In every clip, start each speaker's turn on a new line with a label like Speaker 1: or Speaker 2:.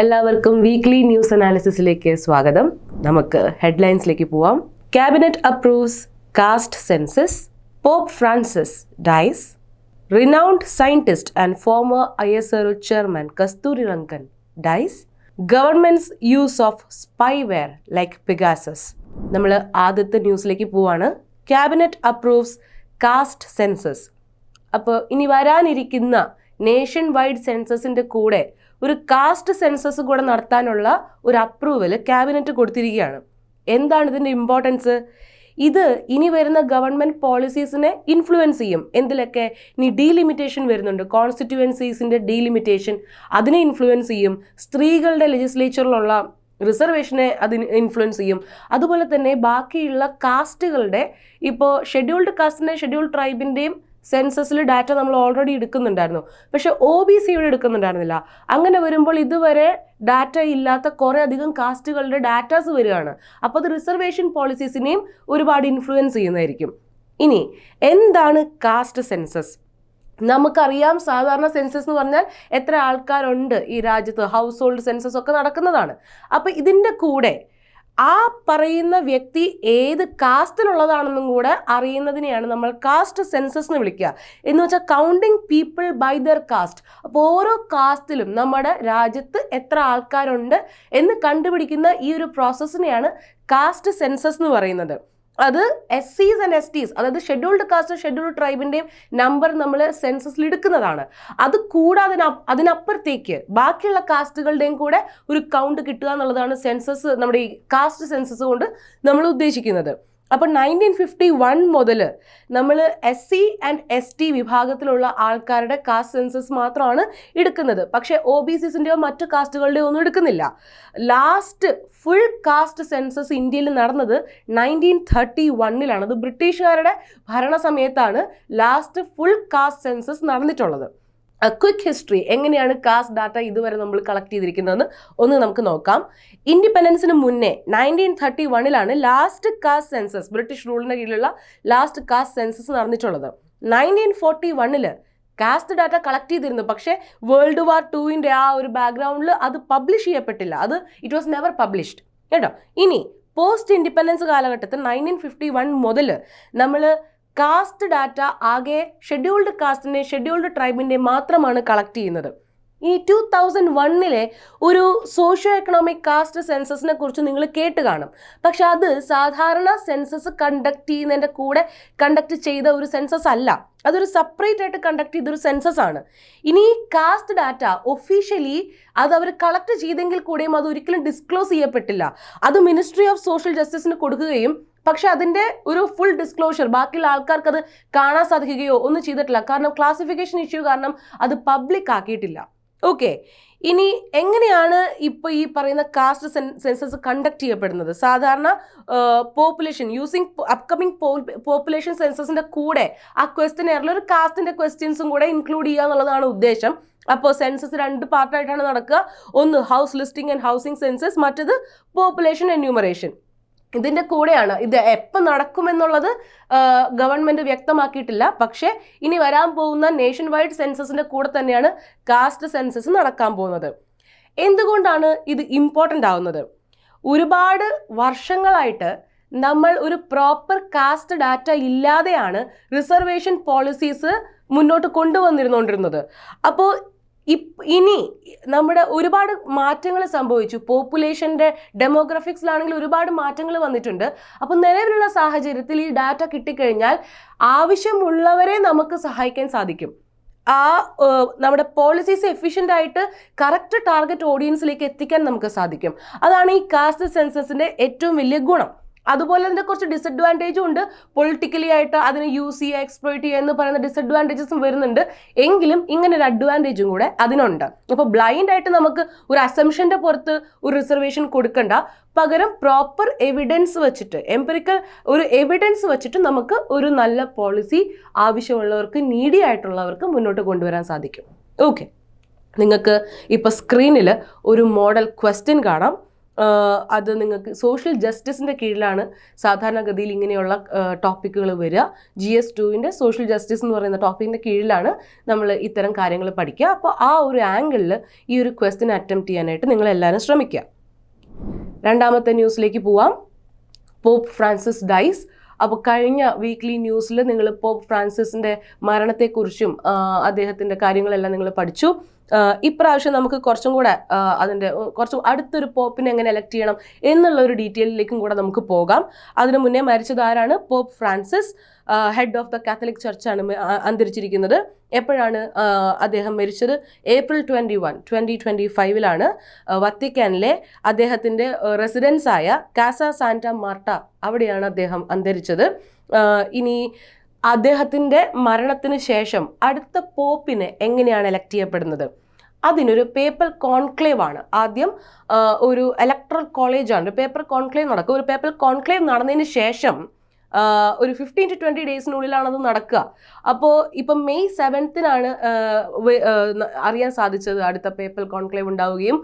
Speaker 1: എല്ലാവർക്കും weekly news അനാലിസിസിലേക്ക് സ്വാഗതം. നമുക്ക് ഹെഡ്ലൈൻസിലേക്ക് പോവാം. Cabinet approves caste census pope Francis dies renowned scientist and former I S R chairman Kasturi Rangan dies government's use of spyware like Pegasus നമ്മൾ ആദ്യത്തെ ന്യൂസിലേക്ക് പോവാണ്. ക്യാബിനറ്റ് അപ്രൂവ്സ് കാസ്റ്റ് സെൻസസ് അപ്പോൾ ഇനി വരാനിരിക്കുന്ന നേഷൻ വൈഡ് സെൻസസിന്റെ കൂടെ ഒരു കാസ്റ്റ് സെൻസസ് കൂടെ നടത്താനുള്ള ഒരു അപ്രൂവൽ ക്യാബിനറ്റ് കൊടുത്തിരിക്കുകയാണ്. എന്താണ് ഇതിന്റെ ഇമ്പോർട്ടൻസ് ഇത് ഇനി വരുന്ന ഗവൺമെന്റ് പോളിസീസിനെ ഇൻഫ്ലുവൻസ് ചെയ്യും. എന്തിലൊക്കെ? ഇനി ഡീലിമിറ്റേഷൻ വരുന്നുണ്ട്. കോൺസ്റ്റിറ്റ്യുവൻസീസിന്റെ ഡീലിമിറ്റേഷൻ അതിനെ ഇൻഫ്ലുവൻസ് ചെയ്യും. സ്ത്രീകളുടെ ലെജിസ്ലേച്ചറിലുള്ള റിസർവേഷനെ അതിന് ഇൻഫ്ലുവൻസ് ചെയ്യും. അതുപോലെ തന്നെ ബാക്കിയുള്ള കാസ്റ്റുകളുടെ ഇപ്പോൾ ഷെഡ്യൂൾഡ് കാസ്റ്റിന്റെ ഷെഡ്യൂൾഡ് ട്രൈബിന്റെയും സെൻസസിൽ ഡാറ്റ നമ്മൾ ഓൾറെഡി എടുക്കുന്നുണ്ടായിരുന്നു. പക്ഷെ ഒ ബി സിയുടെ എടുക്കുന്നുണ്ടായിരുന്നില്ല. അങ്ങനെ വരുമ്പോൾ ഇതുവരെ ഡാറ്റ ഇല്ലാത്ത കുറേ അധികം കാസ്റ്റുകളുടെ ഡാറ്റാസ് വരികയാണ്. അപ്പോൾ അത് റിസർവേഷൻ പോളിസീസിനെയും ഒരുപാട് ഇൻഫ്ലുവൻസ് ചെയ്യുന്നതായിരിക്കും. ഇനി എന്താണ് കാസ്റ്റ് സെൻസസ്? നമുക്കറിയാം സാധാരണ സെൻസസ് എന്ന് പറഞ്ഞാൽ എത്ര ആൾക്കാരുണ്ട് ഈ രാജ്യത്ത്. ഹൗസ് ഹോൾഡ് സെൻസസ് ഒക്കെ നടക്കുന്നതാണ്. അപ്പോൾ ഇതിന്റെ കൂടെ ആ പറയുന്ന വ്യക്തി ഏത് കാസ്റ്റിലുള്ളതാണെന്നും കൂടെ അറിയുന്നതിനെയാണ് നമ്മൾ കാസ്റ്റ് സെൻസസ് എന്ന് വിളിക്കുക. എന്ന് വെച്ചാൽ counting people by their caste അപ്പോൾ ഓരോ കാസ്റ്റിലും നമ്മുടെ രാജ്യത്ത് എത്ര ആൾക്കാരുണ്ട് എന്ന് കണ്ടുപിടിക്കുന്ന ഈ ഒരു പ്രോസസ്സിനെയാണ് കാസ്റ്റ് സെൻസസ് എന്ന് പറയുന്നത്. അത് എസ് സീസ് ആൻഡ് എസ് ടീസ് അതായത് ഷെഡ്യൂൾഡ് കാസ്റ്റ് ഷെഡ്യൂൾഡ് ട്രൈബിന്റെയും നമ്പർ നമ്മൾ സെൻസസിൽ എടുക്കുന്നതാണ്. അത് കൂടാതെ അതിന- അതിനപ്പുറത്തേക്ക് ബാക്കിയുള്ള കാസ്റ്റുകളുടെയും കൂടെ ഒരു കൗണ്ട് കിട്ടുക എന്നുള്ളതാണ് സെൻസസ് നമ്മുടെ ഈ കാസ്റ്റ് സെൻസസ് കൊണ്ട് നമ്മൾ ഉദ്ദേശിക്കുന്നത്. അപ്പോൾ നയന്റീൻ ഫിഫ്റ്റി വൺ മുതൽ നമ്മൾ S C and S T വിഭാഗത്തിലുള്ള ആൾക്കാരുടെ കാസ്റ്റ് സെൻസസ് മാത്രമാണ് എടുക്കുന്നത്. പക്ഷേ ഒ ബി സിസിന്റെയോ മറ്റു കാസ്റ്റുകളുടെയോ ഒന്നും എടുക്കുന്നില്ല. ലാസ്റ്റ് ഫുൾ കാസ്റ്റ് സെൻസസ് ഇന്ത്യയിൽ നടന്നത് നയന്റീൻ തേർട്ടി വണ്ണിലാണ് അത് ബ്രിട്ടീഷുകാരുടെ ഭരണ സമയത്താണ് ലാസ്റ്റ് ഫുൾ കാസ്റ്റ് സെൻസസ് നടന്നിട്ടുള്ളത്. ക്വിക്ക് ഹിസ്റ്ററി എങ്ങനെയാണ് കാസ്റ്റ് ഡാറ്റ ഇതുവരെ നമ്മൾ കളക്ട് ചെയ്തിരിക്കുന്നതെന്ന് ഒന്ന് നമുക്ക് നോക്കാം. ഇൻഡിപെൻഡൻസിന് മുന്നേ നയന്റീൻ തേർട്ടി വണ്ണിലാണ് ലാസ്റ്റ് കാസ്റ്റ് സെൻസസ് ബ്രിട്ടീഷ് റൂളിന് കീഴിലുള്ള ലാസ്റ്റ് കാസ്റ്റ് സെൻസസ് നടന്നിട്ടുള്ളത്. നയന്റീൻ ഫോർട്ടി വണ്ണിൽ കാസ്റ്റ് ഡാറ്റ കളക്ട് ചെയ്തിരുന്നു. പക്ഷേ വേൾഡ് വാർ ടുവിന്റെ ആ ഒരു ബാക്ക്ഗ്രൗണ്ടിൽ അത് പബ്ലിഷ് ചെയ്യപ്പെട്ടില്ല. അത് ഇറ്റ് വാസ് നെവർ പബ്ലിഷ്ഡ് കേട്ടോ? ഇനി പോസ്റ്റ് ഇൻഡിപെൻഡൻസ് കാലഘട്ടത്തിൽ നയന്റീൻ ഫിഫ്റ്റി വൺ മുതൽ നമ്മൾ കാസ്റ്റ് ഡാറ്റ ആകെ ഷെഡ്യൂൾഡ് കാസ്റ്റിന്റെ ഷെഡ്യൂൾഡ് ട്രൈബിന്റെ മാത്രമാണ് കളക്ട് ചെയ്യുന്നത്. ഈ ടു തൗസൻഡ് വണ്ണിലെ ഒരു സോഷ്യോ എക്കണോമിക് കാസ്റ്റ് സെൻസസിനെ കുറിച്ച് നിങ്ങൾ കേട്ട് കാണും. പക്ഷെ അത് സാധാരണ സെൻസസ് കണ്ടക്ട് ചെയ്യുന്നതിന്റെ കൂടെ കണ്ടക്ട് ചെയ്ത ഒരു സെൻസസ് അല്ല. അതൊരു സെപ്പറേറ്റ് ആയിട്ട് കണ്ടക്ട് ചെയ്തൊരു സെൻസസ് ആണ്. ഇനി ഈ കാസ്റ്റ് ഡാറ്റ ഒഫീഷ്യലി അത് അവർ കളക്ട് ചെയ്തെങ്കിൽ കൂടെയും അത് ഒരിക്കലും ഡിസ്ക്ലോസ് ചെയ്യപ്പെട്ടില്ല. അത് മിനിസ്ട്രി ഓഫ് സോഷ്യൽ ജസ്റ്റിസിന് കൊടുക്കുകയും പക്ഷെ അതിന്റെ ഒരു ഫുൾ ഡിസ്ക്ലോഷർ ബാക്കിയുള്ള ആൾക്കാർക്ക് അത് കാണാൻ സാധിക്കുകയോ ഒന്നും ചെയ്തിട്ടില്ല. കാരണം ക്ലാസിഫിക്കേഷൻ ഇഷ്യൂ കാരണം അത് പബ്ലിക് ആക്കിയിട്ടില്ല. ഓക്കെ ഇനി എങ്ങനെയാണ് ഇപ്പോൾ ഈ പറയുന്ന കാസ്റ്റ് സെൻസസ് കണ്ടക്ട് ചെയ്യപ്പെടുന്നത്? സാധാരണ പോപ്പുലേഷൻ യൂസിങ് അപ്കമിങ് പോപ്പുലേഷൻ സെൻസസിന്റെ കൂടെ ആ ക്വസ്റ്റ്യൻ എയറിൽ ഒരു കാസ്റ്റിന്റെ ക്വസ്റ്റ്യൻസും കൂടെ ഇൻക്ലൂഡ് ചെയ്യുക എന്നുള്ളതാണ് ഉദ്ദേശം. അപ്പോൾ സെൻസസ് രണ്ട് പാർട്ടായിട്ടാണ് നടക്കുക. ഒന്ന് house listing and housing census മറ്റത് പോപ്പുലേഷൻ എന്യൂമറേഷൻ ഇതിന്റെ കൂടെയാണ് ഇത് എപ്പോൾ നടക്കുമെന്നുള്ളത് ഗവൺമെന്റ് വ്യക്തമാക്കിയിട്ടില്ല. പക്ഷേ ഇനി വരാൻ പോകുന്ന നേഷൻ വൈഡ് സെൻസസിന്റെ കൂടെ തന്നെയാണ് കാസ്റ്റ് സെൻസസ് നടക്കാൻ പോകുന്നത്. എന്തുകൊണ്ടാണ് ഇത് ഇമ്പോർട്ടന്റ് ആവുന്നത്? ഒരുപാട് വർഷങ്ങളായിട്ട് നമ്മൾ ഒരു പ്രോപ്പർ കാസ്റ്റ് ഡാറ്റ ഇല്ലാതെയാണ് റിസർവേഷൻ പോളിസീസ് മുന്നോട്ട് കൊണ്ടുവന്നിരുന്നുകൊണ്ടിരുന്നത് അപ്പോൾ ഇനി നമ്മുടെ ഒരുപാട് മാറ്റങ്ങൾ സംഭവിച്ചു. പോപ്പുലേഷന്റെ ഡെമോഗ്രഫിക്സിലാണെങ്കിൽ ഒരുപാട് മാറ്റങ്ങൾ വന്നിട്ടുണ്ട്. അപ്പോൾ നിലവിലുള്ള സാഹചര്യത്തിൽ ഈ ഡാറ്റ കിട്ടിക്കഴിഞ്ഞാൽ ആവശ്യമുള്ളവരെ നമുക്ക് സഹായിക്കാൻ സാധിക്കും. ആ നമ്മുടെ പോളിസീസ് എഫിഷ്യന്റ് ആയിട്ട് കറക്റ്റ് ടാർഗറ്റ് ഓഡിയൻസിലേക്ക് എത്തിക്കാൻ നമുക്ക് സാധിക്കും. അതാണ് ഈ കാസ്റ്റ് സെൻസസിന്റെ ഏറ്റവും വലിയ ഗുണം. അതുപോലെ അതിന്റെ കുറച്ച് ഡിസഡ്വാന്റേജും ഉണ്ട്. പൊളിറ്റിക്കലി ആയിട്ട് അതിനെ യൂസ് ചെയ്യുക എക്സ്പ്ലോയിറ്റ് ചെയ്യുക എന്ന് പറയുന്ന ഡിസഡ്വാന്റേജസും വരുന്നുണ്ട്. എങ്കിലും ഇങ്ങനെ ഒരു അഡ്വാന്റേജും കൂടെ അതിനുണ്ട്. അപ്പോൾ ബ്ലൈൻഡ് ആയിട്ട് നമുക്ക് ഒരു അസംഷന്റെ പുറത്ത് ഒരു റിസർവേഷൻ കൊടുക്കണ്ട. പകരം പ്രോപ്പർ എവിഡൻസ് വെച്ചിട്ട് എംപെറിക്കൽ ഒരു എവിഡൻസ് വെച്ചിട്ട് നമുക്ക് ഒരു നല്ല പോളിസി ആവശ്യമുള്ളവർക്ക് നീഡി ആയിട്ടുള്ളവർക്ക് മുന്നോട്ട് കൊണ്ടുവരാൻ സാധിക്കും. ഓക്കെ നിങ്ങൾക്ക് ഇപ്പോൾ സ്ക്രീനിൽ ഒരു മോഡൽ ക്വസ്റ്റ്യൻ കാണാം. അത് നിങ്ങൾക്ക് സോഷ്യൽ ജസ്റ്റിസിന്റെ കീഴിലാണ് സാധാരണഗതിയിൽ ഇങ്ങനെയുള്ള ടോപ്പിക്കുകൾ വരിക. ജി എസ് ടുവിന്റെ സോഷ്യൽ ജസ്റ്റിസ് എന്ന് പറയുന്ന ടോപ്പിക്കിന്റെ കീഴിലാണ് നമ്മൾ ഇത്തരം കാര്യങ്ങൾ പഠിക്കുക. അപ്പോൾ ആ ഒരു ആംഗിളിൽ ഈ ഒരു ക്വസ്റ്റ്യൻ അറ്റംപ്റ്റ് ചെയ്യാനായിട്ട് നിങ്ങളെല്ലാവരും ശ്രമിക്കുക. രണ്ടാമത്തെ ന്യൂസിലേക്ക് പോവാം. പോപ്പ് ഫ്രാൻസിസ് ഡൈസ് അപ്പോൾ കഴിഞ്ഞ വീക്ക്ലി ന്യൂസിൽ നിങ്ങൾ പോപ്പ് ഫ്രാൻസിസിന്റെ മരണത്തെക്കുറിച്ചും അദ്ദേഹത്തിന്റെ കാര്യങ്ങളെല്ലാം നിങ്ങൾ പഠിച്ചു. ഇപ്രാവശ്യം നമുക്ക് കുറച്ചും കൂടെ അതിന്റെ കുറച്ചും അടുത്തൊരു പോപ്പിനെ എങ്ങനെ എലക്ട് ചെയ്യണം എന്നുള്ള ഒരു ഡീറ്റെയിലിലേക്കും കൂടെ നമുക്ക് പോകാം. അതിനു മുന്നേ മരിച്ചതാരാണ് pope Francis head of the Catholic ചർച്ചാണ് അന്തരിച്ചിരിക്കുന്നത്. എപ്പോഴാണ് അദ്ദേഹം മരിച്ചത്? April twenty one twenty twenty ഫൈവിലാണ് വത്തിക്കാനിലെ അദ്ദേഹത്തിന്റെ റെസിഡൻസായ കാസ സാന്റ മാർട്ട അവിടെയാണ് അദ്ദേഹം അന്തരിച്ചത്. ഇനി അദ്ദേഹത്തിന്റെ മരണത്തിന് ശേഷം അടുത്ത പോപ്പിനെ എങ്ങനെയാണ് എലക്ട് ചെയ്യപ്പെടുന്നത്? അതിനൊരു പേപ്പർ കോൺക്ലേവ് ആണ്. ആദ്യം ഒരു ഇലക്ട്രൽ കോളേജാണ് ഒരു പേപ്പർ കോൺക്ലേവ് നടക്കുക ഒരു പേപ്പർ കോൺക്ലേവ് നടന്നതിന് ശേഷം ഒരു ഫിഫ്റ്റീൻ ടു ട്വന്റി ഡേയ്സിനുള്ളിലാണ് അത് നടക്കുക. അപ്പോൾ ഇപ്പം മെയ് സെവൻത്തിനാണ് അറിയാൻ സാധിച്ചത്. അടുത്ത പേപ്പർ കോൺക്ലേവ് ഉണ്ടാവുകയും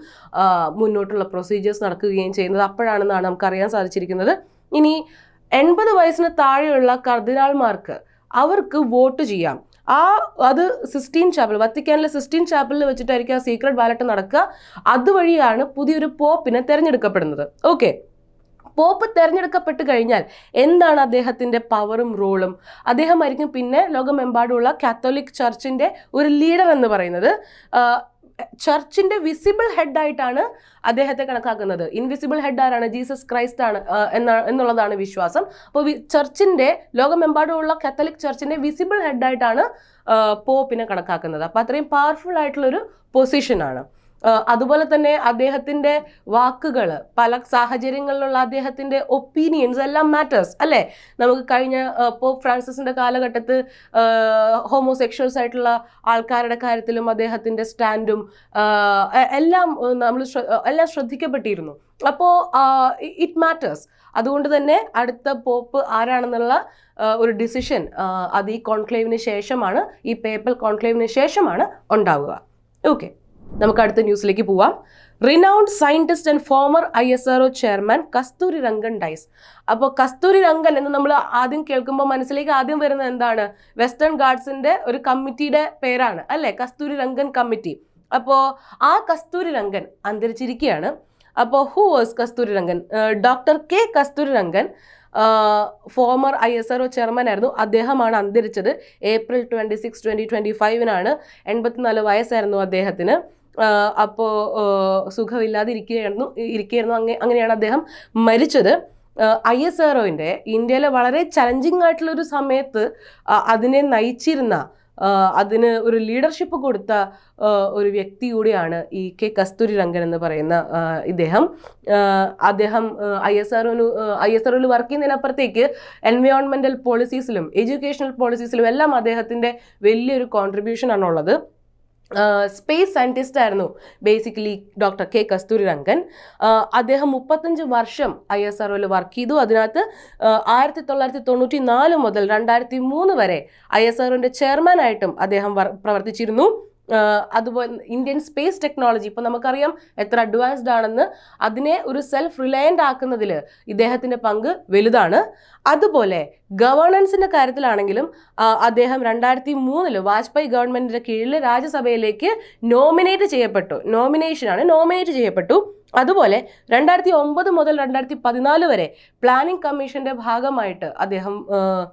Speaker 1: മുന്നോട്ടുള്ള പ്രൊസീജിയേഴ്സ് നടക്കുകയും ചെയ്യുന്നത് അപ്പോഴാണെന്നാണ് നമുക്ക് അറിയാൻ സാധിച്ചിരിക്കുന്നത്. ഇനി എൺപത് വയസ്സിന് താഴെയുള്ള കർദിനാൾമാർക്ക് അവർക്ക് വോട്ട് ചെയ്യാം. ആ അത് സിസ്റ്റീൻ ചാപ്പിൾ വത്തിക്കാനിലെ സിസ്റ്റീൻ ചാപ്പിളിൽ വെച്ചിട്ടായിരിക്കും ആ സീക്രട്ട് ബാലറ്റ് നടക്കുക. അതുവഴിയാണ് പുതിയൊരു പോപ്പിനെ തിരഞ്ഞെടുക്കപ്പെടുന്നത്. ഓക്കെ പോപ്പ് തിരഞ്ഞെടുക്കപ്പെട്ട് കഴിഞ്ഞാൽ എന്താണ് അദ്ദേഹത്തിന്റെ പവറും റോളും അദ്ദേഹമായിരിക്കും പിന്നെ ലോകമെമ്പാടുമുള്ള കാത്തോലിക് ചർച്ചിന്റെ ഒരു ലീഡർ എന്ന് പറയുന്നത്. ചർച്ചിന്റെ വിസിബിൾ ഹെഡായിട്ടാണ് അദ്ദേഹത്തെ കണക്കാക്കുന്നത്. ഇൻവിസിബിൾ ഹെഡ് ആരാണ്? ജീസസ് ക്രൈസ്റ്റ് ആണ് എന്ന എന്നുള്ളതാണ് വിശ്വാസം. അപ്പോൾ ചർച്ചിന്റെ ലോകമെമ്പാടുമുള്ള കത്തലിക് ചർച്ചിന്റെ വിസിബിൾ ഹെഡായിട്ടാണ് പോപ്പിനെ കണക്കാക്കുന്നത്. അപ്പോൾ അത്രയും പവർഫുൾ ആയിട്ടുള്ളൊരു പൊസിഷനാണ് അതുപോലെ തന്നെ അദ്ദേഹത്തിന്റെ വാക്കുകൾ പല സാഹചര്യങ്ങളിലുള്ള അദ്ദേഹത്തിന്റെ ഒപ്പീനിയൻസ് എല്ലാം മാറ്റേഴ്സ് അല്ലേ? നമുക്ക് കഴിഞ്ഞ പോപ്പ് ഫ്രാൻസിസിന്റെ കാലഘട്ടത്ത് ഹോമോസെക്ഷൽസ് ആയിട്ടുള്ള ആൾക്കാരുടെ കാര്യത്തിലും അദ്ദേഹത്തിന്റെ സ്റ്റാൻഡും എല്ലാം നമ്മൾ എല്ലാം ശ്രദ്ധിക്കപ്പെട്ടിരുന്നു. അപ്പോൾ ഇറ്റ് മാറ്റേഴ്സ് അതുകൊണ്ട് തന്നെ അടുത്ത പോപ്പ് ആരാണെന്നുള്ള ഒരു ഡിസിഷൻ അത് ഈ കോൺക്ലേവിന് ശേഷമാണ് ഈ പേപ്പൽ കോൺക്ലേവിന് ശേഷമാണ് ഉണ്ടാവുക. ഓക്കെ നമുക്ക് അടുത്ത ന്യൂസിലേക്ക് പോവാം. Renowned scientist and former I S R chairman Kasturi Rangan dies. അപ്പോൾ കസ്തൂരി രംഗൻ എന്ന് നമ്മൾ ആദ്യം കേൾക്കുമ്പോൾ മനസ്സിലേക്ക് ആദ്യം വരുന്നത് എന്താണ്? വെസ്റ്റേൺ ഗാർഡ്സിന്റെ ഒരു കമ്മിറ്റിയുടെ പേരാണ് അല്ലേ? കസ്തൂരി രംഗൻ കമ്മിറ്റി. അപ്പോൾ ആ കസ്തൂരി രംഗൻ അന്തരിച്ചിരിക്കുകയാണ്. അപ്പോൾ who was Kasturi Rangan? Doctor K Kasturi Rangan former I S R O chairman ആയിരുന്നു. അദ്ദേഹമാണ് അന്തരിച്ചത്. April twenty six twenty twenty ഫൈവിനാണ് എൺപത്തിനാല് വയസ്സായിരുന്നു അദ്ദേഹത്തിന്. അപ്പോൾ സുഖമില്ലാതിരിക്കുകയായിരുന്നു ഇരിക്കുകയായിരുന്നു ഇരിക്കുകയായിരുന്നു. അങ്ങ അങ്ങനെയാണ് അദ്ദേഹം മരിച്ചത്. ഐ എസ് ആർ ഒന്റെ ഇന്ത്യയിലെ വളരെ ചലഞ്ചിങ് ആയിട്ടുള്ള ഒരു സമയത്ത് അതിനെ നയിച്ചിരുന്ന അതിന് ഒരു ലീഡർഷിപ്പ് കൊടുത്ത ഒരു വ്യക്തി കൂടിയാണ് ഈ കെ കസ്തൂരി രംഗൻ എന്ന് പറയുന്ന ഇദ്ദേഹം. അദ്ദേഹം ഐ എസ് ആർഒന് ഐ എസ് ആർഒയിൽ വർക്ക് ചെയ്യുന്നതിനപ്പുറത്തേക്ക് എൻവയോൺമെന്റൽ പോളിസീസിലും എഡ്യൂക്കേഷണൽ പോളിസീസിലും എല്ലാം അദ്ദേഹത്തിന്റെ വലിയൊരു കോൺട്രിബ്യൂഷൻ ആണുള്ളത്. സ്പേസ് സയന്റിസ്റ്റ് ആയിരുന്നു. Basically doctor K Kasturi Rangan അദ്ദേഹം മുപ്പത്തഞ്ച് വർഷം ഐ എസ് ആർ വർക്ക് ചെയ്തു. അതിനകത്ത് ആയിരത്തി തൊള്ളായിരത്തി തൊണ്ണൂറ്റി നാല് മുതൽ രണ്ടായിരത്തി മൂന്ന് വരെ ഐ എസ് ആർഒന്റെ ചെയർമാനായിട്ടും അദ്ദേഹം വർ- പ്രവർത്തിച്ചിരുന്നു. അതുപോലെ ഇന്ത്യൻ സ്പേസ് ടെക്നോളജി ഇപ്പോൾ നമുക്കറിയാം എത്ര അഡ്വാൻസ്ഡ് ആണെന്ന്. അതിനെ ഒരു സെൽഫ് റിലയന്റ് ആക്കുന്നതിൽ ഇദ്ദേഹത്തിന്റെ പങ്ക് വലുതാണ്. അതുപോലെ ഗവേണൻസിന്റെ കാര്യത്തിലാണെങ്കിലും അദ്ദേഹം രണ്ടായിരത്തി മൂന്നിൽ വാജ്പേയി ഗവൺമെന്റിന്റെ കീഴിൽ രാജ്യസഭയിലേക്ക് നോമിനേറ്റ് ചെയ്യപ്പെട്ടു. നോമിനേഷനാണ് നോമിനേറ്റ് ചെയ്യപ്പെട്ടു. അതുപോലെ രണ്ടായിരത്തി ഒമ്പത് മുതൽ രണ്ടായിരത്തി പതിനാല് വരെ പ്ലാനിംഗ് കമ്മീഷന്റെ ഭാഗമായിട്ട് അദ്ദേഹം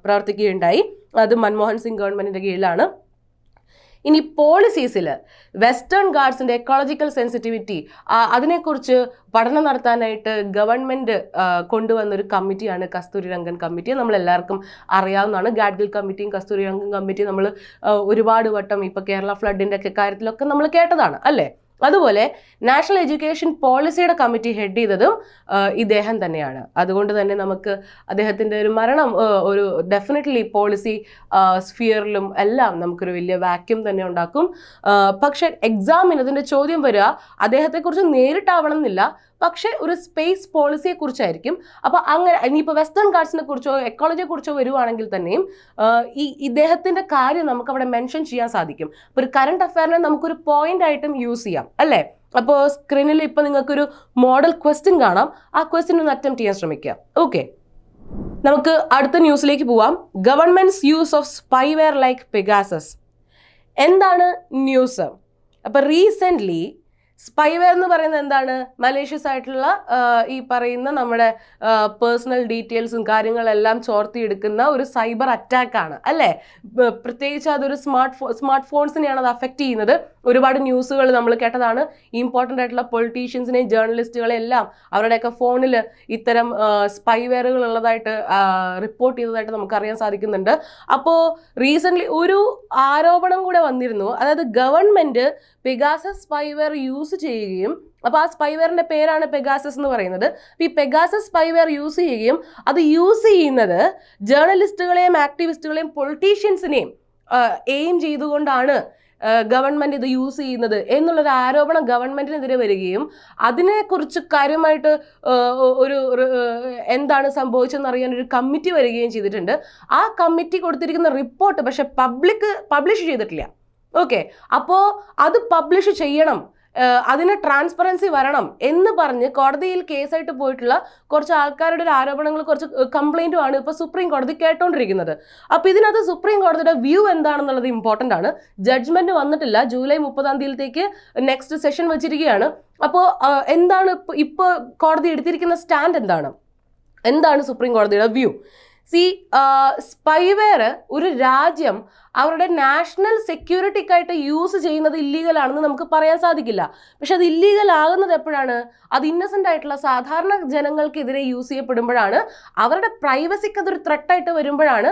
Speaker 1: പ്രവർത്തിക്കുകയുണ്ടായി. അത് മൻമോഹൻ സിംഗ് ഗവൺമെന്റിന്റെ കീഴിലാണ്. ഇനി പോളിസീസിൽ വെസ്റ്റേൺ ഗാർഡ്സിന്റെ എക്കോളജിക്കൽ സെൻസിറ്റിവിറ്റി അതിനെക്കുറിച്ച് പഠനം നടത്താനായിട്ട് ഗവൺമെന്റ് കൊണ്ടുവന്നൊരു കമ്മിറ്റിയാണ് കസ്തൂരി രംഗൻ കമ്മിറ്റി നമ്മൾ എല്ലാവർക്കും അറിയാവുന്നതാണ്. ഗാഡ്ഗിൽ കമ്മിറ്റിയും കസ്തൂരി രംഗൻ കമ്മിറ്റിയും നമ്മൾ ഒരുപാട് വട്ടം ഇപ്പോൾ കേരള ഫ്ലഡിന്റെ ഒക്കെ കാര്യത്തിലൊക്കെ നമ്മൾ കേട്ടതാണ് അല്ലേ? അതുപോലെ നാഷണൽ എഡ്യൂക്കേഷൻ പോളിസിയുടെ കമ്മിറ്റി ഹെഡ് ചെയ്തതും ഇദ്ദേഹം തന്നെയാണ്. അതുകൊണ്ട് തന്നെ നമുക്ക് അദ്ദേഹത്തിന്റെ ഒരു മരണം ഒരു ഡെഫിനറ്റ്ലി പോളിസി സ്ഫിയറിലും എല്ലാം നമുക്കൊരു വലിയ വാക്യൂം തന്നെ ഉണ്ടാക്കും. പക്ഷെ എക്സാമിന് അതിന്റെ ചോദ്യം വരിക അദ്ദേഹത്തെക്കുറിച്ച് നേരിട്ടാവണം എന്നില്ല പക്ഷേ ഒരു സ്പേസ് പോളിസിയെ കുറിച്ചായിരിക്കും അപ്പോൾ അങ്ങനെ ഇനിയിപ്പോൾ വെസ്റ്റേൺ ഗാർഡ്സിനെ കുറിച്ചോ എക്കോളജിയെ കുറിച്ചോ വരുവാണെങ്കിൽ തന്നെയും ഈ ഇദ്ദേഹത്തിന്റെ കാര്യം നമുക്ക് അവിടെ മെൻഷൻ ചെയ്യാൻ സാധിക്കും. അപ്പോൾ ഒരു കറണ്ട് അഫയറിനെ നമുക്കൊരു പോയിന്റ് ആയിട്ടും യൂസ് ചെയ്യാം അല്ലേ? അപ്പോൾ സ്ക്രീനിൽ ഇപ്പോൾ നിങ്ങൾക്കൊരു മോഡൽ ക്വസ്റ്റ്യൻ കാണാം. ആ ക്വസ്റ്റ്യൻ ഒന്ന് അറ്റംപ്റ്റ് ചെയ്യാൻ ശ്രമിക്കുക. ഓക്കെ നമുക്ക് അടുത്ത ന്യൂസിലേക്ക് പോവാം. Government's use of spyware like Pegasus എന്താണ് ന്യൂസ് അപ്പോൾ റീസെന്റ്ലി സ്പൈവെയർ എന്ന് പറയുന്നത് എന്താണ്? മലേഷ്യസ് ആയിട്ടുള്ള ഈ പറയുന്ന നമ്മുടെ പേഴ്സണൽ ഡീറ്റെയിൽസും കാര്യങ്ങളെല്ലാം ചോർത്തിയെടുക്കുന്ന ഒരു സൈബർ അറ്റാക്കാണ് അല്ലേ? പ്രത്യേകിച്ച് അതൊരു സ്മാർട്ട് ഫോ സ്മാർട്ട് ഫോൺസിനെയാണ് അത് അഫക്റ്റ് ചെയ്യുന്നത്. ഒരുപാട് ന്യൂസുകൾ നമ്മൾ കേട്ടതാണ്. ഇമ്പോർട്ടന്റ് ആയിട്ടുള്ള പൊളിറ്റീഷ്യൻസിനെയും ജേർണലിസ്റ്റുകളെയും എല്ലാം അവരുടെയൊക്കെ ഫോണിൽ ഇത്തരം സ്പൈവെയറുകൾ ഉള്ളതായിട്ട് റിപ്പോർട്ട് ചെയ്തതായിട്ട് നമുക്കറിയാൻ സാധിക്കുന്നുണ്ട്. അപ്പോൾ റീസെന്റ്ലി ഒരു ആരോപണം കൂടെ വന്നിരുന്നു. അതായത് ഗവൺമെന്റ് പെഗാസസ് സ്പൈവെയർ യൂസ് ചെയ്യുകയും അപ്പോൾ ആ സ്പൈവെയറിന്റെ പേരാണ് പെഗാസസ് എന്ന് പറയുന്നത്. അപ്പോൾ ഈ പെഗാസസ് സ്പൈവെയർ യൂസ് ചെയ്യുകയും അത് യൂസ് ചെയ്യുന്നത് ജേർണലിസ്റ്റുകളെയും ആക്ടിവിസ്റ്റുകളെയും പൊളിറ്റീഷ്യൻസിനെയും എയിം ചെയ്തുകൊണ്ടാണ് ഗവൺമെന്റ് ഇത് യൂസ് ചെയ്യുന്നത് എന്നുള്ളൊരു ആരോപണം ഗവൺമെന്റിനെതിരെ വരികയും അതിനെക്കുറിച്ച് കാര്യമായിട്ട് ഒരു എന്താണ് സംഭവിച്ചതെന്ന് അറിയാൻ ഒരു കമ്മിറ്റി വരികയും ചെയ്തിട്ടുണ്ട്. ആ കമ്മിറ്റി കൊടുത്തിരിക്കുന്ന റിപ്പോർട്ട് പക്ഷെ പബ്ലിക് പബ്ലിഷ് ചെയ്തിട്ടില്ല. ഓക്കെ. അപ്പോൾ അത് പബ്ലിഷ് ചെയ്യണം. അതിന് ട്രാൻസ്പെറൻസി വരണം എന്ന് പറഞ്ഞ് കോടതിയിൽ കേസായിട്ട് പോയിട്ടുള്ള കുറച്ച് ആൾക്കാരുടെ ഒരു ആരോപണങ്ങൾ കുറച്ച് കംപ്ലൈന്റുമാണ് ഇപ്പോൾ സുപ്രീം കോടതി കേട്ടോണ്ടിരിക്കുന്നത്. അപ്പോൾ ഇതിനകത്ത് സുപ്രീം കോടതിയുടെ വ്യൂ എന്താണെന്നുള്ളത് ഇമ്പോർട്ടന്റ് ആണ്. ജഡ്ജ്മെന്റ് വന്നിട്ടില്ല. ജൂലൈ മുപ്പതാം തീയതിയിലേക്ക് നെക്സ്റ്റ് സെഷൻ വെച്ചിരിക്കുകയാണ്. അപ്പോൾ എന്താണ് ഇപ്പോൾ കോടതി എടുത്തിരിക്കുന്ന സ്റ്റാൻഡ് എന്താണ്? എന്താണ് സുപ്രീം കോടതിയുടെ വ്യൂ സി സ്പൈവെയർ ഒരു രാജ്യം അവരുടെ നാഷണൽ സെക്യൂരിറ്റിക്കായിട്ട് യൂസ് ചെയ്യുന്നത് ഇല്ലീഗൽ ആണെന്ന് നമുക്ക് പറയാൻ സാധിക്കില്ല. പക്ഷെ അത് ഇല്ലീഗൽ ആകുന്നത് എപ്പോഴാണ്? അത് ഇന്നസെന്റ് ആയിട്ടുള്ള സാധാരണ ജനങ്ങൾക്കെതിരെ യൂസ് ചെയ്യപ്പെടുമ്പോഴാണ്. അവരുടെ പ്രൈവസിക്ക് അതൊരു ത്രെട്ടായിട്ട് വരുമ്പോഴാണ്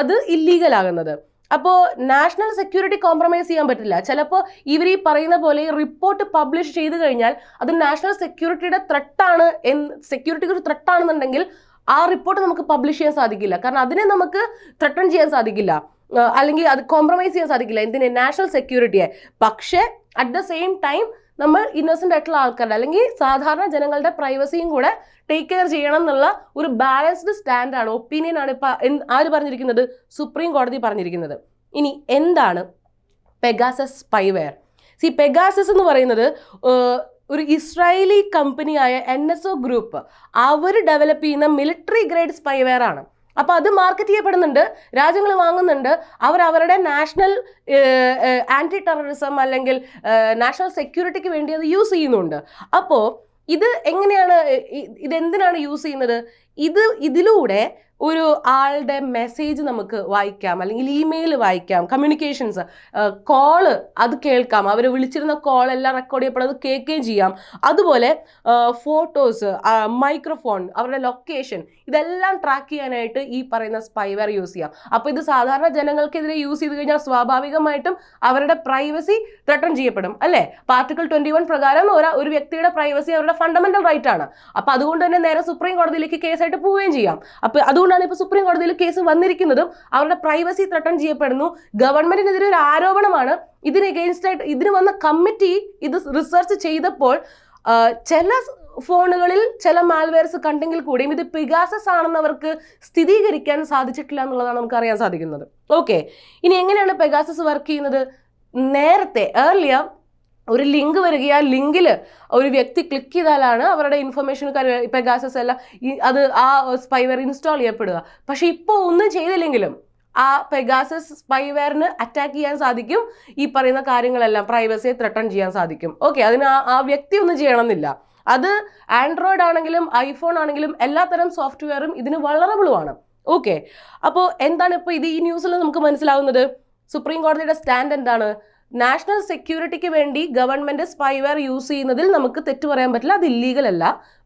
Speaker 1: അത് ഇല്ലീഗൽ ആകുന്നത്. അപ്പോൾ നാഷണൽ സെക്യൂരിറ്റി കോംപ്രമൈസ് ചെയ്യാൻ പറ്റില്ല. ചിലപ്പോൾ ഇവർ ഈ പറയുന്ന പോലെ റിപ്പോർട്ട് പബ്ലിഷ് ചെയ്ത് കഴിഞ്ഞാൽ അത് നാഷണൽ സെക്യൂരിറ്റിയുടെ ത്രെട്ടാണ് എന്ന് സെക്യൂരിറ്റിക്ക് ഒരു ത്രെട്ടാണെന്നുണ്ടെങ്കിൽ ആ റിപ്പോർട്ട് നമുക്ക് പബ്ലിഷ് ചെയ്യാൻ സാധിക്കില്ല. കാരണം അതിനെ നമുക്ക് ത്രട്ടൺ ചെയ്യാൻ സാധിക്കില്ല. അല്ലെങ്കിൽ അത് കോംപ്രമൈസ് ചെയ്യാൻ സാധിക്കില്ല. എന്തിന്? നാഷണൽ സെക്യൂരിറ്റിയെ പക്ഷേ അറ്റ് ദ സെയിം ടൈം നമ്മൾ ഇന്നസെന്റ് ആയിട്ടുള്ള ആൾക്കാരുടെ അല്ലെങ്കിൽ സാധാരണ ജനങ്ങളുടെ പ്രൈവസിയും കൂടെ ടേക്ക് കെയർ ചെയ്യണം എന്നുള്ള ഒരു ബാലൻസ്ഡ് സ്റ്റാൻഡാണ് ഒപ്പീനിയൻ ആണ് ഇപ്പം ആര് പറഞ്ഞിരിക്കുന്നത്? സുപ്രീം കോടതി പറഞ്ഞിരിക്കുന്നത്. ഇനി എന്താണ് പെഗാസസ് സ്പൈവെയർ സി പെഗാസസ് എന്ന് പറയുന്നത് ഒരു ഇസ്രായേലി കമ്പനിയായ എൻ എസ് ഒ ഗ്രൂപ്പ് അവർ ഡെവലപ്പ് ചെയ്യുന്ന മിലിറ്ററി ഗ്രേഡ് സ്പൈവെയർ ആണ്. അപ്പോൾ അത് മാർക്കറ്റ് ചെയ്യപ്പെടുന്നുണ്ട് രാജ്യങ്ങൾ വാങ്ങുന്നുണ്ട്. അവർ അവരുടെ നാഷണൽ ആന്റി ടെററിസം അല്ലെങ്കിൽ നാഷണൽ സെക്യൂരിറ്റിക്ക് വേണ്ടി അത് യൂസ് ചെയ്യുന്നുണ്ട്. അപ്പോൾ ഇത് എങ്ങനെയാണ് ഇതെന്തിനാണ് യൂസ് ചെയ്യുന്നത്? ഇത് ഇതിലൂടെ ഒരു ആളുടെ മെസ്സേജ് നമുക്ക് വായിക്കാം അല്ലെങ്കിൽ ഇമെയിൽ വായിക്കാം കമ്മ്യൂണിക്കേഷൻസ് കോൾ അത് കേൾക്കാം. അവർ വിളിച്ചിരുന്ന കോൾ എല്ലാം റെക്കോർഡ് ചെയ്യപ്പെടുന്നത് കേൾക്കുകയും ചെയ്യാം. അതുപോലെ ഫോട്ടോസ് മൈക്രോഫോൺ അവരുടെ ലൊക്കേഷൻ ഇതെല്ലാം ട്രാക്ക് ചെയ്യാനായിട്ട് ഈ പറയുന്ന സ്പൈവർ യൂസ് ചെയ്യാം. അപ്പോൾ ഇത് സാധാരണ ജനങ്ങൾക്കെതിരെ യൂസ് ചെയ്ത് കഴിഞ്ഞാൽ സ്വാഭാവികമായിട്ടും അവരുടെ പ്രൈവസി ത്രട്ടൺ ചെയ്യപ്പെടും അല്ലേ? ആർട്ടിക്കിൾ ട്വന്റി വൺ പ്രകാരം ഒരാ ഒരു വ്യക്തിയുടെ പ്രൈവസി അവരുടെ ഫണ്ടമെന്റൽ റൈറ്റ് ആണ്. അപ്പോൾ അതുകൊണ്ട് തന്നെ നേരെ സുപ്രീം കോടതിയിലേക്ക് കേസായിട്ട് പോവുകയും ചെയ്യാം. അപ്പോൾ അതുകൊണ്ടാണ് ഇപ്പോൾ സുപ്രീം കോടതിയിൽ കേസ് വന്നിരിക്കുന്നതും അവരുടെ പ്രൈവസി ത്രട്ടൺ ചെയ്യപ്പെടുന്നു. ഗവൺമെന്റിനെതിരെ ഒരു ആരോപണമാണ്. ഇതിന് എഗെയിൻസ്റ്റ് ആയിട്ട് ഇതിന് വന്ന കമ്മിറ്റി ഇത് റിസർച്ച് ചെയ്തപ്പോൾ ചില ഫോണുകളിൽ ചില മാൽവെയർസ് കണ്ടെങ്കിൽ കൂടിയും ഇത് പിഗാസസ് ആണെന്നവർക്ക് സ്ഥിരീകരിക്കാൻ സാധിച്ചിട്ടില്ല എന്നുള്ളതാണ് നമുക്ക് അറിയാൻ സാധിക്കുന്നത്. ഓക്കെ ഇനി എങ്ങനെയാണ് പെഗാസസ് വർക്ക് ചെയ്യുന്നത്? നേരത്തെ ഏർലിയർ ഒരു ലിങ്ക് വരികയും ആ ലിങ്കിൽ ഒരു വ്യക്തി ക്ലിക്ക് ചെയ്താലാണ് അവരുടെ ഇൻഫർമേഷൻ പെഗാസസ് എല്ലാം അത് ആ സ്പൈവെയർ ഇൻസ്റ്റാൾ ചെയ്യപ്പെടുക. പക്ഷെ ഇപ്പോൾ ഒന്നും ചെയ്തില്ലെങ്കിലും ആ പെഗാസസ് സ്പൈവെയറിന് അറ്റാക്ക് ചെയ്യാൻ സാധിക്കും ഈ പറയുന്ന കാര്യങ്ങളെല്ലാം പ്രൈവസിയെ ത്രട്ടൺ ചെയ്യാൻ സാധിക്കും. ഓക്കെ അതിന് ആ വ്യക്തി ഒന്നും ചെയ്യണമെന്നില്ല. അത് ആൻഡ്രോയിഡ് ആണെങ്കിലും ഐഫോൺ ആണെങ്കിലും എല്ലാത്തരം സോഫ്റ്റ്വെയറും ഇതിന് വളറബിളുമാണ് ഓക്കെ അപ്പോൾ എന്താണ് ഇപ്പോൾ ഇത് ഈ ന്യൂസിൽ നമുക്ക് മനസ്സിലാവുന്നത്? സുപ്രീം കോടതിയുടെ സ്റ്റാൻഡ് എന്താണ്? നാഷണൽ സെക്യൂരിറ്റിക്ക് വേണ്ടി ഗവൺമെന്റ് സ്പൈവെയർ യൂസ് ചെയ്യുന്നതിൽ നമുക്ക് തെറ്റു പറയാൻ പറ്റില്ല. അത് ഇല്ലീഗൽ അല്ല.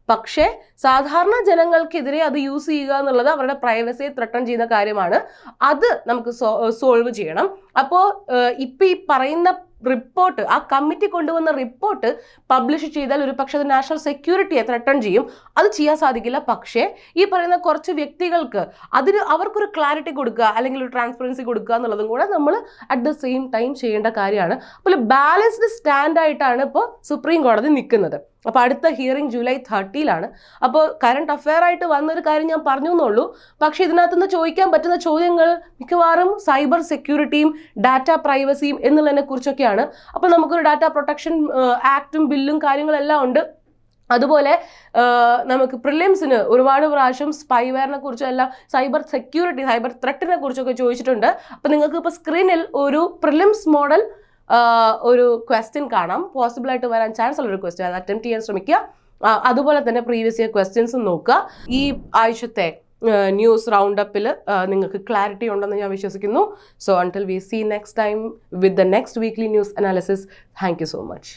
Speaker 1: പക്ഷേ സാധാരണ ജനങ്ങൾക്കെതിരെ അത് യൂസ് ചെയ്യുക എന്നുള്ളത് അവരുടെ പ്രൈവസിയെ ത്രട്ടൺ ചെയ്യുന്ന കാര്യമാണ്. അത് നമുക്ക് സോൾവ് ചെയ്യണം. അപ്പോൾ ഇപ്പം ഈ പറയുന്ന റിപ്പോർട്ട് ആ കമ്മിറ്റി കൊണ്ടുവന്ന റിപ്പോർട്ട് പബ്ലിഷ് ചെയ്താൽ ഒരു പക്ഷേ അത് നാഷണൽ സെക്യൂരിറ്റിയെ ത്രട്ടൺ ചെയ്യും. അത് ചെയ്യാൻ സാധിക്കില്ല. പക്ഷേ ഈ പറയുന്ന കുറച്ച് വ്യക്തികൾക്ക് അതിന് അവർക്കൊരു ക്ലാരിറ്റി കൊടുക്കുക അല്ലെങ്കിൽ ഒരു ട്രാൻസ്പെറൻസി കൊടുക്കുക എന്നുള്ളതും കൂടെ നമ്മൾ അറ്റ് ദ സെയിം ടൈം ചെയ്യേണ്ട കാര്യമാണ്. അപ്പോൾ ബാലൻസ്ഡ് സ്റ്റാൻഡായിട്ടാണ് ഇപ്പോൾ സുപ്രീം കോടതി നിൽക്കുന്നത്. അപ്പോൾ അടുത്ത ഹിയറിംഗ് ജൂലൈ തേർട്ടിയിലാണ് അപ്പോൾ കറണ്ട് അഫെയർ ആയിട്ട് വന്നൊരു കാര്യം ഞാൻ പറഞ്ഞു എന്നുള്ളൂ പക്ഷേ ഇതിനകത്തുനിന്ന് ചോദിക്കാൻ പറ്റുന്ന ചോദ്യങ്ങൾ മിക്കവാറും സൈബർ സെക്യൂരിറ്റിയും ഡാറ്റ പ്രൈവസിയും എന്നുള്ളതിനെ കുറിച്ചൊക്കെയാണ്. അപ്പോൾ നമുക്കൊരു ഡാറ്റ പ്രൊട്ടക്ഷൻ ആക്റ്റും ബില്ലും കാര്യങ്ങളെല്ലാം ഉണ്ട്. അതുപോലെ നമുക്ക് പ്രിലിംസിന് ഒരുപാട് പ്രാവശ്യം സ്പൈവെയറിനെ കുറിച്ചും എല്ലാം സൈബർ സെക്യൂരിറ്റി സൈബർ ത്രെട്ടിനെ കുറിച്ചൊക്കെ ചോദിച്ചിട്ടുണ്ട്. അപ്പോൾ നിങ്ങൾക്ക് ഇപ്പോൾ സ്ക്രീനിൽ ഒരു പ്രിലിംസ് മോഡൽ ഒരു ക്വസ്റ്റ്യൻ കാണാം. പോസിബിൾ ആയിട്ട് വരാൻ ചാൻസ് ഉള്ള ഒരു ക്വസ്റ്റ്യൻ അത് അറ്റംപ്റ്റ് ചെയ്യാൻ ശ്രമിക്കുക. അതുപോലെ തന്നെ പ്രീവിയസ് ഇയർ ക്വസ്റ്റ്യൻസും നോക്കുക. ഈ ആഴ്ചത്തെ ന്യൂസ് റൗണ്ട് അപ്പിൽ നിങ്ങൾക്ക് ക്ലാരിറ്റി ഉണ്ടെന്ന് ഞാൻ വിശ്വസിക്കുന്നു. So until we see next time with the next weekly news analysis thank you so much